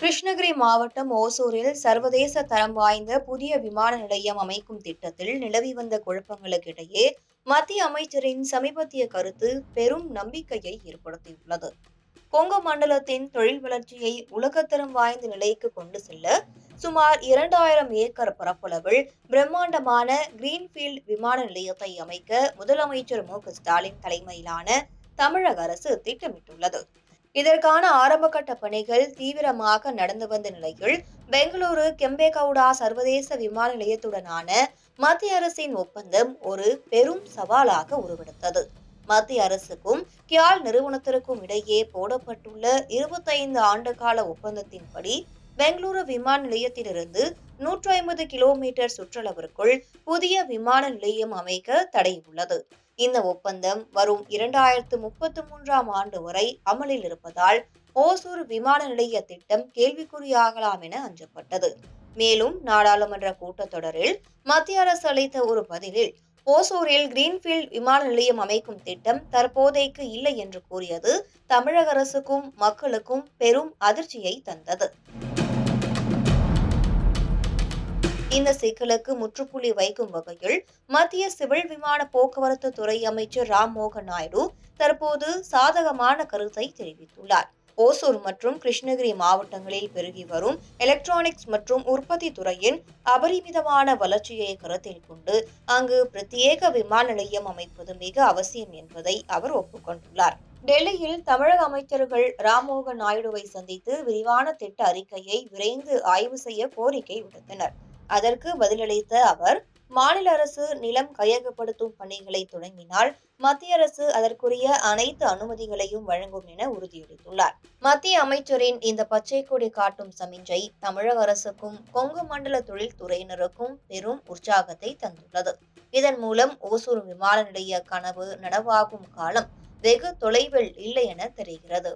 கிருஷ்ணகிரி மாவட்டம் ஓசூரில் சர்வதேச தரம் வாய்ந்த புதிய விமான நிலையம் அமைக்கும் திட்டத்தில் நிலவி வந்த குழப்பங்களுக்கிடையே மத்திய அமைச்சரின் சமீபத்திய கருத்து பெரும் நம்பிக்கையை ஏற்படுத்தியுள்ளது. கொங்கு மண்டலத்தின் தொழில் வளர்ச்சியை உலகத்தரம் வாய்ந்த நிலைக்கு கொண்டு செல்ல சுமார் இரண்டாயிரம் ஏக்கர் பரப்பளவில் பிரம்மாண்டமான கிரீன்ஃபீல்ட் விமான நிலையத்தை அமைக்க முதலமைச்சர் மு க ஸ்டாலின் தலைமையிலான தமிழக அரசு திட்டமிட்டுள்ளது. இதற்கான ஆரம்பகட்ட பணிகள் தீவிரமாக நடந்து வந்த நிலையில் பெங்களூரு கெம்பேகவுடா சர்வதேச விமான நிலையத்துடனான மத்திய அரசின் ஒப்பந்தம் ஒரு பெரும் சவாலாக உருவெடுத்தது. மத்திய அரசுக்கும் கியால் நிறுவனத்திற்கும் இடையே போடப்பட்டுள்ள இருபத்தைந்து ஆண்டு கால ஒப்பந்தத்தின்படி பெங்களூரு விமான நிலையத்திலிருந்து நூற்றி ஐம்பது கிலோமீட்டர் சுற்றளவிற்குள் புதிய விமான நிலையம் அமைக்க தடை உள்ளது. இந்த ஒப்பந்தம் வரும் இரண்டாயிரத்து முப்பத்து மூன்றாம் ஆண்டு வரை அமலில் இருப்பதால் ஓசூர் விமான நிலைய திட்டம் கேள்விக்குறியாகலாம் என அஞ்சப்பட்டது. மேலும் நாடாளுமன்ற கூட்டத்தொடரில் மத்திய அரசு அளித்த ஒரு பதிலில் ஓசூரில் கிரீன்ஃபீல்ட் விமான நிலையம் அமைக்கும் திட்டம் தற்போதைக்கு இல்லை என்று கூறியது தமிழக அரசுக்கும் மக்களுக்கும் பெரும் அதிர்ச்சியை தந்தது. இந்த சிக்கலுக்கு முற்றுப்புள்ளி வைக்கும் வகையில் மத்திய சிவில் விமான போக்குவரத்து துறை அமைச்சர் ராம் மோகன் நாயுடு தற்போது சாதகமான கருத்தை தெரிவித்துள்ளார். ஓசூர் மற்றும் கிருஷ்ணகிரி மாவட்டங்களில் பெருகி வரும் எலக்ட்ரானிக்ஸ் மற்றும் உற்பத்தி துறையின் அபரிமிதமான வளர்ச்சியை கருத்தில் கொண்டு அங்கு பிரத்யேக விமான நிலையம் அமைப்பது மிக அவசியம் என்பதை அவர் ஒப்புக்கொண்டுள்ளார். டெல்லியில் தமிழக அமைச்சர்கள் ராம்மோகன் நாயுடுவை சந்தித்து விரிவான திட்ட அறிக்கையை விரைந்து ஆய்வு செய்ய கோரிக்கை விடுத்தனர். அதற்கு பதிலளித்த அவர் மாநில அரசு நிலம் கையகப்படுத்தும் பணிகளை தொடங்கினால் மத்திய அரசு அதற்குரிய அனைத்து அனுமதிகளையும் வழங்கும் என உறுதியளித்துள்ளார். மத்திய அமைச்சரின் இந்த பச்சை கொடி காட்டும் சமிஞ்சை தமிழக அரசுக்கும் கொங்கு மண்டல தொழில்துறையினருக்கும் பெரும் உற்சாகத்தை தந்துள்ளது. இதன் மூலம் ஓசூர் விமான நிலைய கனவு நனவாகும் காலம் வெகு தொலைவில் இல்லை என தெரிகிறது.